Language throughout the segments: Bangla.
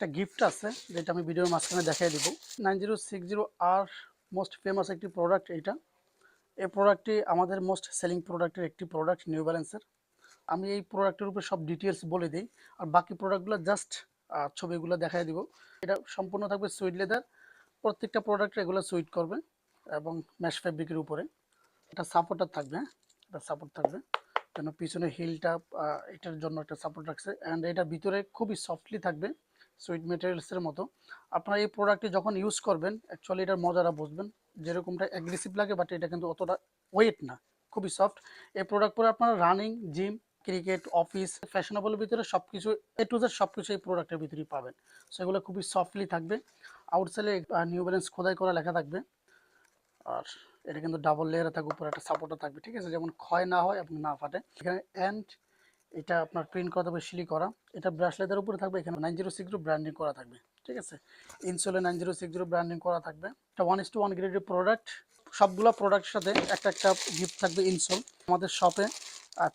একটা গিফট আছে, যেটা আমি ভিডিওর মাঝখানে দেখাই দিব। নাইন জিরো সিক্স জিরো আর মোস্ট ফেমাস একটি প্রোডাক্ট এইটা। এই প্রোডাক্টটি আমাদের মোস্ট সেলিং প্রোডাক্টের একটি প্রোডাক্ট নিউ ব্যালেন্সের আমি এই প্রোডাক্টের উপর সব ডিটেলস বলে দিই, আর বাকি প্রোডাক্টগুলো জাস্ট ছবিগুলো দেখাই দিব। এটা সম্পূর্ণ থাকবে সুইট লেদার প্রত্যেকটা প্রোডাক্ট এগুলো সুইট করবে, এবং ম্যাশ ফেব্রিকের উপরে। এটা সাপোর্টার থাকবে হ্যাঁ? এটা সাপোর্ট থাকবে। যেন পিছনে হিলটা এটার জন্য একটা সাপোর্ট রাখছে। অ্যান্ড এটার ভিতরে খুবই সফটলি থাকবে। সুইট মেটেরিয়ালসের মতো। আপনারা এই প্রোডাক্টটি যখন ইউজ করবেন অ্যাকচুয়ালি এটার মজাটা বুঝবেন। যেরকমটা অ্যাগ্রেসিভ লাগে বাট এটা কিন্তু অতটা ওয়েট না, খুবই সফট এই প্রোডাক্ট পরে আপনারা রানিং জিম ক্রিকেট অফিস ফ্যাশনেবলের ভিতরে সব কিছু এ টু জেড সব কিছু এই প্রোডাক্টের ভিতরেই পাবেন। সেগুলো খুবই সফটলি থাকবে। আউটসাইডে নিউ ব্যালেন্স খোদাই করা লেখা থাকবে। আর এটা কিন্তু ডাবল লেয়ারে থাকবে, উপরে একটা সাপোর্টও থাকবে, ঠিক আছে? যেমন ক্ষয় না হয় এবং না ফাটে। এখানে অ্যান্ড এটা আপনার প্রিন্ট করা থাকবে সিলি করা। এটা ব্রাশ লেদার উপরে থাকবে, এখানে নাইন জিরো সিক্স ব্র্যান্ডিং করা থাকবে, ঠিক আছে? ইনসোলে nine zero six zero branding করা থাকবে। এটা ওয়ান ইস টু ওয়ান গ্রেডের প্রোডাক্ট সবগুলো প্রোডাক্টের সাথে একটা একটা গিফট থাকবে ইনসোল আমাদের শপে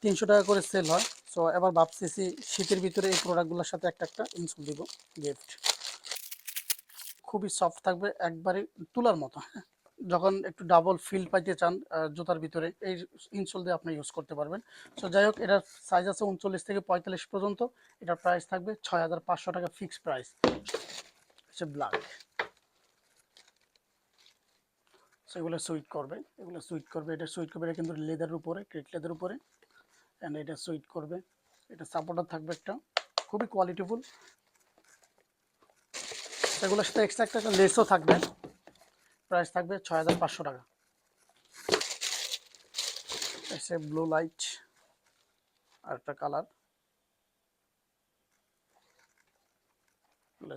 তিনশো টাকা করে সেল হয়। সো এবার ভাবতেছি শীতের ভিতরে এই প্রোডাক্টগুলোর সাথে একটা একটা ইনসোল দিব গিফট খুবই সফট থাকবে, একবারে তুলার মতো। হ্যাঁ যখন একটু ডাবল ফিল পাইতে চান জুতার ভিতরে, এই ইনসোল দিয়ে আপনি ইউজ করতে পারবেন। সো যাই হোক, এটার সাইজ আছে উনচল্লিশ থেকে পঁয়তাল্লিশ পর্যন্ত। এটার প্রাইস থাকবে ছয় হাজার পাঁচশো টাকা ফিক্সড প্রাইস হচ্ছে ব্ল্যাক সো এগুলো সুইট করবে, এগুলো সুইট করবে। এটা সুইট করবে, এটা কিন্তু লেদারের উপরে ক্রেট লেদার উপরে। অ্যান্ড এটা সুইট করবে। এটা সাপোর্টার থাকবে একটা। খুবই কোয়ালিটিফুল সেগুলোর সাথে এক্সট্রা একটা লেসও থাকবে। প্রাইস থাকবে ছয় হাজার পাঁচশো টাকা। এসে ব্লু লাইট আর একটা কালার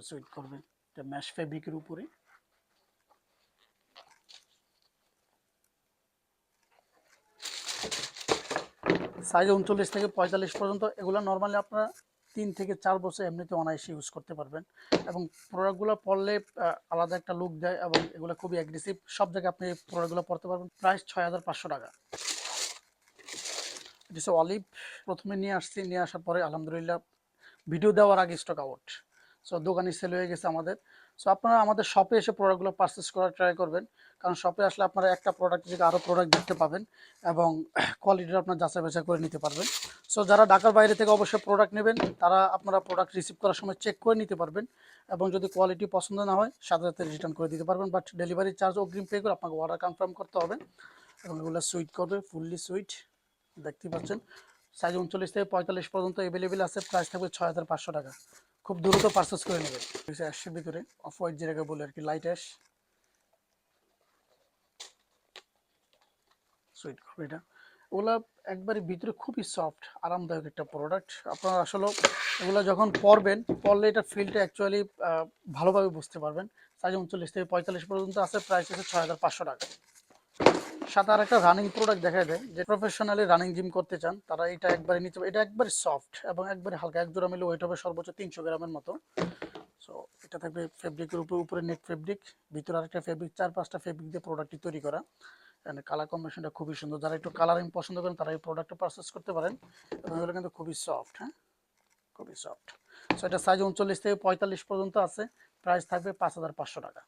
সুইট করবে। ম্যাশ ফেব্রিকের উপরে। সাইজ উনচল্লিশ থেকে পঁয়তাল্লিশ পর্যন্ত, এগুলো নর্মালি আপনারা তিন থেকে চার বছর এমনিতে অনায়াসে ইউজ করতে পারবেন। এবং প্রোডাক্টগুলো পরলে আলাদা একটা লুক দেয় এবং এগুলো খুবই অ্যাগ্রেসিভ সব জায়গায় আপনি প্রোডাক্টগুলো পরতে পারবেন। প্রাইস ছয় হাজার পাঁচশো টাকা। হচ্ছে অলিভ প্রথমে নিয়ে আসছি। নিয়ে আসার পরে আলহামদুলিল্লাহ ভিডিও দেওয়ার আগে স্টক আউট সো দোকানে সেল হয়ে গেছে আমাদের। সো আপনারা আমাদের শপে এসে প্রোডাক্টগুলো পারচেস করার ট্রাই করবেন। কারণ শপে আসলে আপনারা একটা প্রোডাক্ট থেকে আরও প্রোডাক্ট দেখতে পাবেন এবং কোয়ালিটিটা আপনার যাচাই বাছাই করে নিতে পারবেন। সো যারা ঢাকার বাইরে থেকে অবশ্যই প্রোডাক্ট নেবেন, তারা আপনারা প্রোডাক্ট রিসিভ করার সময় চেক করে নিতে পারবেন এবং যদি কোয়ালিটি পছন্দ না হয়, সাথে সাথে রিটার্ন করে দিতে পারবেন। বাট ডেলিভারি চার্জ অগ্রিম পে করে আপনাকে অর্ডার কনফার্ম করতে হবে এবং এগুলো সুইট করবে ফুললি সুইট দেখতেই পাচ্ছেন। সাইজ উনচল্লিশ থেকে পঁয়তাল্লিশ পর্যন্ত অ্যাভেলেবেল আছে প্রাইস থাকবে ছয় হাজার পাঁচশো টাকা। খুব দ্রুত পারচেস করে নেবেন। অ্যাশের ভিতরে অফ হোয়াইট যেটাকে বলে আর কি লাইট অ্যাশ সুইট করবে এটা। ওগুলা একবারে ভিতরে খুবই সফট আরামদায়ক একটা প্রোডাক্ট আপনারা আসলে এগুলো যখন পরবেন, পরলে এটা ফিলটা অ্যাকচুয়ালি ভালোভাবে বুঝতে পারবেন। সাইজ উনচল্লিশ থেকে পঁয়তাল্লিশ পর্যন্ত আছে প্রাইস আছে ছয় হাজার পাঁচশো টাকা। সাথে আর একটা রানিং প্রোডাক্ট দেখা যায় যে প্রফেশনালি রানিং জিম করতে চান, তারা এটা একবারে নিতে এটা একবারে সফট এবং একবারে হালকা, এক জোড়া মিলে ওয়েট হবে সর্বোচ্চ তিনশো গ্রামের মতো। সো এটা থাকবে ফেব্রিকের উপরে উপরে নেট ফেব্রিক ভিতরে আরেকটা ফেব্রিক চার পাঁচটা ফেব্রিক দিয়ে প্রোডাক্টটি তৈরি করা। অ্যান্ড কালার কম্বিনেশনটা খুবই সুন্দর। যারা একটু কালারিং পছন্দ করেন, তারা এই প্রোডাক্টটা পারচেস করতে পারেন। এবং এগুলো কিন্তু খুবই সফট হ্যাঁ? খুবই সফট সো এটা সাইজ উনচল্লিশ থেকে পঁয়তাল্লিশ পর্যন্ত আছে। প্রাইস থাকবে পাঁচ হাজার পাঁচশো টাকা।